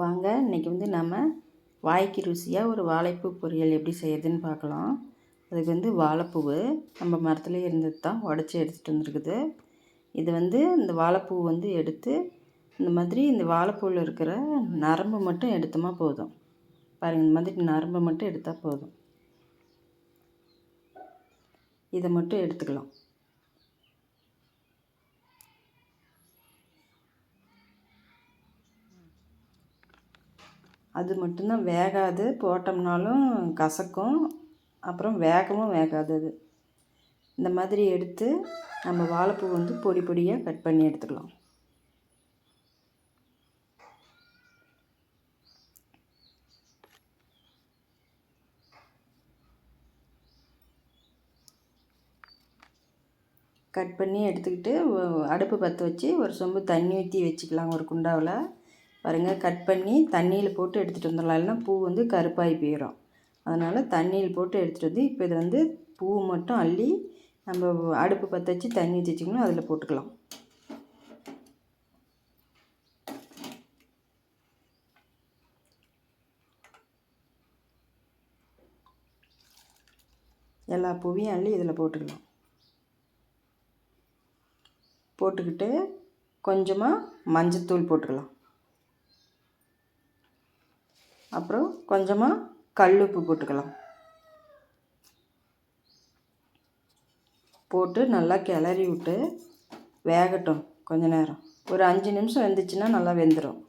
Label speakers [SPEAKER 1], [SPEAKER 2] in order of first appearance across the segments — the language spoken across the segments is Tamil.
[SPEAKER 1] வாங்க இன்றைக்கி வந்து நம்ம வாய்க்கு ருசியாக ஒரு வாழைப்பூ பொரியல் எப்படி செய்யறதுன்னு பார்க்கலாம். அதுக்கு வந்து வாழைப்பூவு நம்ம மரத்துலேயே இருந்தது தான் உடச்சி எடுத்துகிட்டு வந்துருக்குது. இது வந்து இந்த வாழைப்பூ வந்து எடுத்து இந்த மாதிரி இந்த வாழைப்பூவில் இருக்கிற நரம்பு மட்டும் எடுத்தோமா போதும். பாருங்கள் இந்த மாதிரி நரம்பை மட்டும் எடுத்தால் போதும். இதை மட்டும் எடுத்துக்கலாம். அது மட்டும்தான் வேகாது. போட்டோம்னாலும் கசக்கும். அப்புறம் வேகவும் வேகாது அது. இந்த மாதிரி எடுத்து நம்ம வாழைப்பூ வந்து பொடி பொடியாக கட் பண்ணி எடுத்துக்கலாம். கட் பண்ணி எடுத்துக்கிட்டு அடுப்பு பற்ற வச்சு ஒரு சொம்பு தண்ணி ஊற்றி வச்சுக்கலாம் ஒரு குண்டாவில். பாருங்கள் கட் பண்ணி தண்ணியில் போட்டு எடுத்துகிட்டு வந்துடலாம். இல்லைனா பூ வந்து கருப்பாகி போயிடும் அதனால் தண்ணியில் போட்டு எடுத்துகிட்டு வந்து இப்போ இதை வந்து பூ மட்டும் அள்ளி நம்ம அடுப்பு பற்ற வச்சு தண்ணி ஊற்றி வச்சிக்கணும் அதில் போட்டுக்கலாம். எல்லா பூவையும் அள்ளி இதில் போட்டுக்கலாம். போட்டுக்கிட்டு கொஞ்சமாக மஞ்சத்தூள் போட்டுக்கலாம். அப்புறம் கொஞ்சமாக கல் உப்பு போட்டுக்கலாம். போட்டு நல்லா கிளறி விட்டு வேகட்டும் கொஞ்ச நேரம். ஒரு அஞ்சு நிமிஷம் வெந்துச்சுன்னா நல்லா வெந்துடும்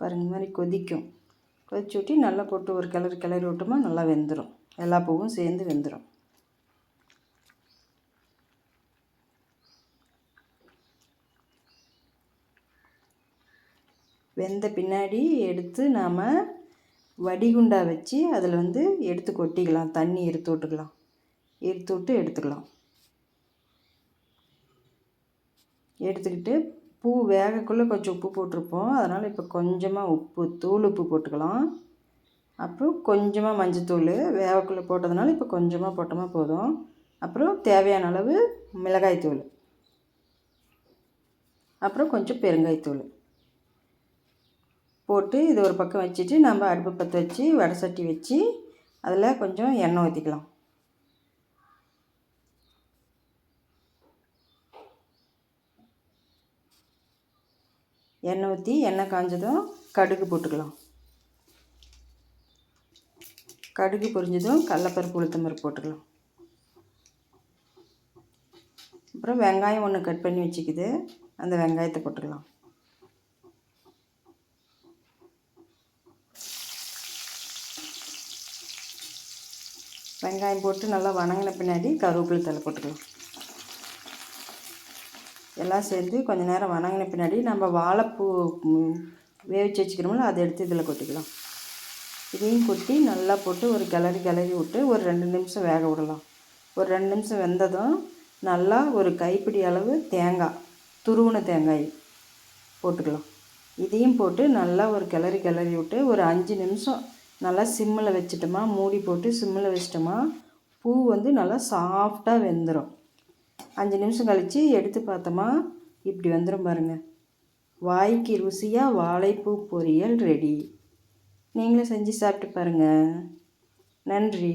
[SPEAKER 1] பாருங்க மாதிரி கொதிக்கும். கொதிச்சு விட்டு நல்லா போட்டு ஒரு கிளறி கிளறி விட்டோமா நல்லா வெந்துடும் எல்லா பூவும் சேர்ந்து வெந்துடும் வெந்த பின்னாடி எடுத்து நாம் வடிகுண்டா வச்சு அதில் வந்து எடுத்து கொட்டிக்கலாம். தண்ணி எடுத்து விட்டுக்கலாம். எடுத்து விட்டு எடுத்துக்கலாம். எடுத்துக்கிட்டு பூ வேகக்குள்ளே கொஞ்சம் உப்பு போட்டிருப்போம். அதனால் இப்போ கொஞ்சமாக உப்பு தூள் உப்பு போட்டுக்கலாம். அப்புறம் கொஞ்சமாக மஞ்சத்தூள் வேகக்குள்ளே போட்டதுனால இப்போ கொஞ்சமாக போட்டோமா போதும். அப்புறம் தேவையான அளவு மிளகாய்த்தூள். அப்புறம் கொஞ்சம் பெருங்காயத்தூள். போட்டு இது ஒரு பக்கம் வச்சுட்டு நம்ம அடுப்பு பற்ற வச்சு வடை சட்டி வச்சு அதில் கொஞ்சம் எண்ணெய் ஊற்றிக்கலாம். எண்ணெய் ஊற்றி எண்ணெய் காஞ்சதும் கடுகு போட்டுக்கலாம். கடுகு பொரிஞ்சதும் கடலப்பருப்பு உளுத்தம்பருப்பு போட்டுக்கலாம். அப்புறம் வெங்காயம் ஒன்று கட் பண்ணி வச்சுக்கிது. அந்த வெங்காயத்தை போட்டுக்கலாம். வெங்காயம் போட்டு நல்லா வணங்கின பின்னாடி கருவேப்பிலை தலை போட்டுக்கலாம். எல்லாம் சேர்ந்து கொஞ்சம் நேரம் வணங்கின பின்னாடி நம்ம வாழைப்பூ வேவிச்சு வச்சுக்கிறோம்ல அதை எடுத்து இதில் கொட்டிக்கலாம். இதையும் கொட்டி நல்லா போட்டு ஒரு கிளறி கிளறி விட்டு ஒரு ரெண்டு நிமிஷம் வேக விடலாம். ஒரு ரெண்டு நிமிஷம் வெந்ததும் நல்லா ஒரு கைப்பிடி அளவு தேங்காய் துருவின தேங்காய் போட்டுக்கலாம். இதையும் போட்டு நல்லா ஒரு கிளறி கிளறி விட்டு ஒரு அஞ்சு நிமிஷம் நல்லா சிம்மில் வச்சுட்டோமா மூடி போட்டு சிம்மில் வச்சிட்டோமா பூ வந்து நல்லா சாஃப்டாக வெந்துடும் அஞ்சு நிமிஷம் கழித்து எடுத்து பார்த்தோமா இப்படி வந்துடும் பாருங்கள் வாய்க்கு ருசியாக வாழைப்பூ பொரியல் ரெடி நீங்களும் செஞ்சு சாப்பிட்டு பாருங்கள் நன்றி.